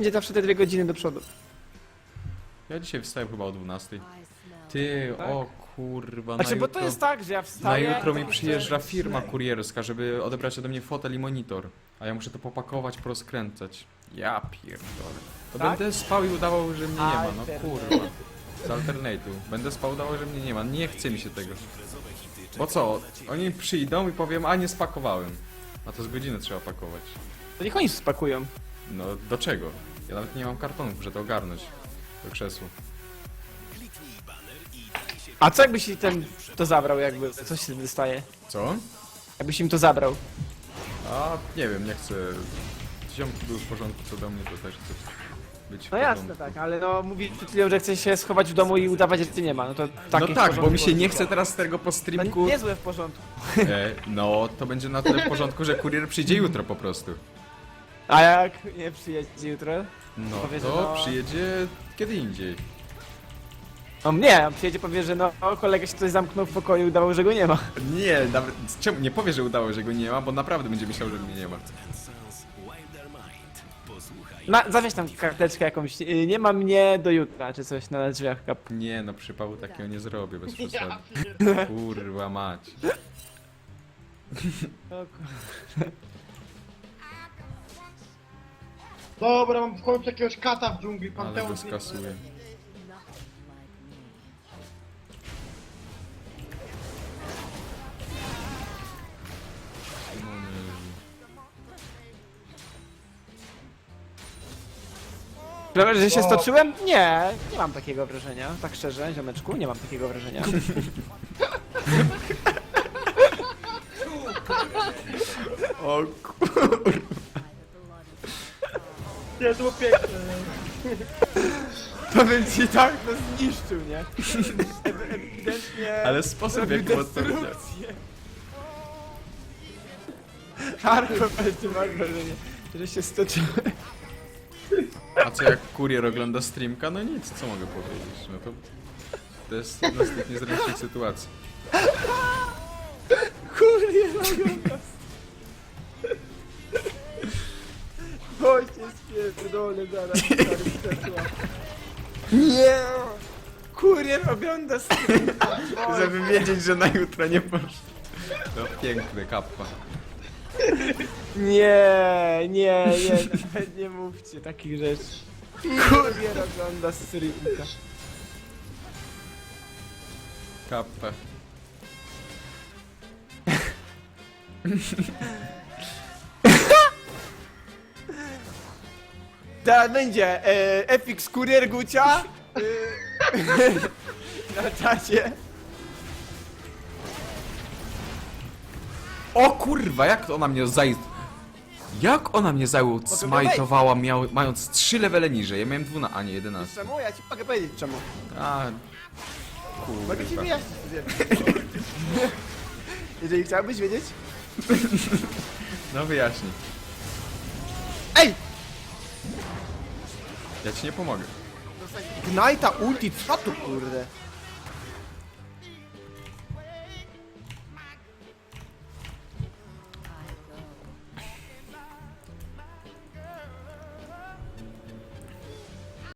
Będzie zawsze te dwie godziny do przodu. Ja dzisiaj wstałem chyba o 12. Ty, Tak? o kurwa, Znaczy, na bo jutro, to jest tak, że ja na wstaję... jutro mi przyjeżdża firma kurierska, żeby odebrać ode mnie fotel i monitor. A ja muszę to popakować, porozkręcać. Ja pierdolę. To Tak? będę spał i udawał, że mnie nie ma, no kurwa. Z alternate'u. Będę spał, udawał, że mnie nie ma. Nie chce mi się tego. Bo co? Oni przyjdą i powiem, a nie spakowałem. A to z godziny trzeba pakować. To niech oni spakują. No do czego? Ja nawet nie mam kartonów, muszę to ogarnąć. Do krzesła. A co jakbyś ten to zabrał jakby? Coś się wystaje. Co? Jakbyś im to zabrał. A nie wiem, nie chcę. Ziomki były w porządku co do mnie, to też chcę być w No porządku. jasne, tak, ale no mówi przed chwilą, że chce się schować w domu i udawać, że ty nie ma. No to tak No tak, bo mi się nie chce teraz tego po No streamku. niezłe w porządku. E, no to będzie na tyle w porządku, że kurier przyjdzie jutro po prostu. A jak nie przyjedzie jutro? No Powie, że to no- przyjedzie kiedy indziej. No nie, on przyjedzie powie, że no kolega się tutaj zamknął w pokoju i udawał, że go nie ma. Nie, nawet czemu nie powie, że udało, że go nie ma, bo naprawdę będzie myślał, że mnie nie ma. Na, zawieź tam karteczkę jakąś, y, nie ma mnie do jutra, czy coś na drzwiach kap. Nie, no przypału takiego nie zrobię bez przesady. Kurwa mać. Dobra, mam w końcu jakiegoś kata w dżungli, Ale Panteon. go skasuję. Prawda, że się stoczyłem? Nie, nie mam takiego wrażenia. Tak szczerze, ziomeczku, nie mam takiego wrażenia. O kur... Nie, to było piękne. Powiem ci tak, to zniszczył, nie? Ewidentnie... Ale sposób w jaki odpowiedział. Harko będzie ma wrażenie, że się stoczyłem. A co jak kurier ogląda streamka? No nic, co mogę powiedzieć? No to... To jest jedna z tych niezręcznych sytuacji. Kurde, oglądasz. Chodźcie, spierdolę zaraz. stary, stoczyła. Nie! Kurier ogląda stream. Żeby wiedzieć, że na jutro nie poszło. To piękne, kappa. Nie, nie, nie, nawet nie mówcie takich rzeczy. Kurier ogląda streamka. Kappa. Teraz będzie e, FX Kurier Gucia e, na czacie. O kurwa, jak ona mnie zaj... Jak ona mnie miał, mając 3 levele niżej? Ja miałem 12, a nie 11. Czemu? Ja ci mogę powiedzieć czemu. A... Mogę ci Kurwa. wyjaśnić. Jeżeli chciałbyś wiedzieć. No wyjaśnij. Ej! Ja ci nie pomogę. Ignite'a ulti, co tu kurde?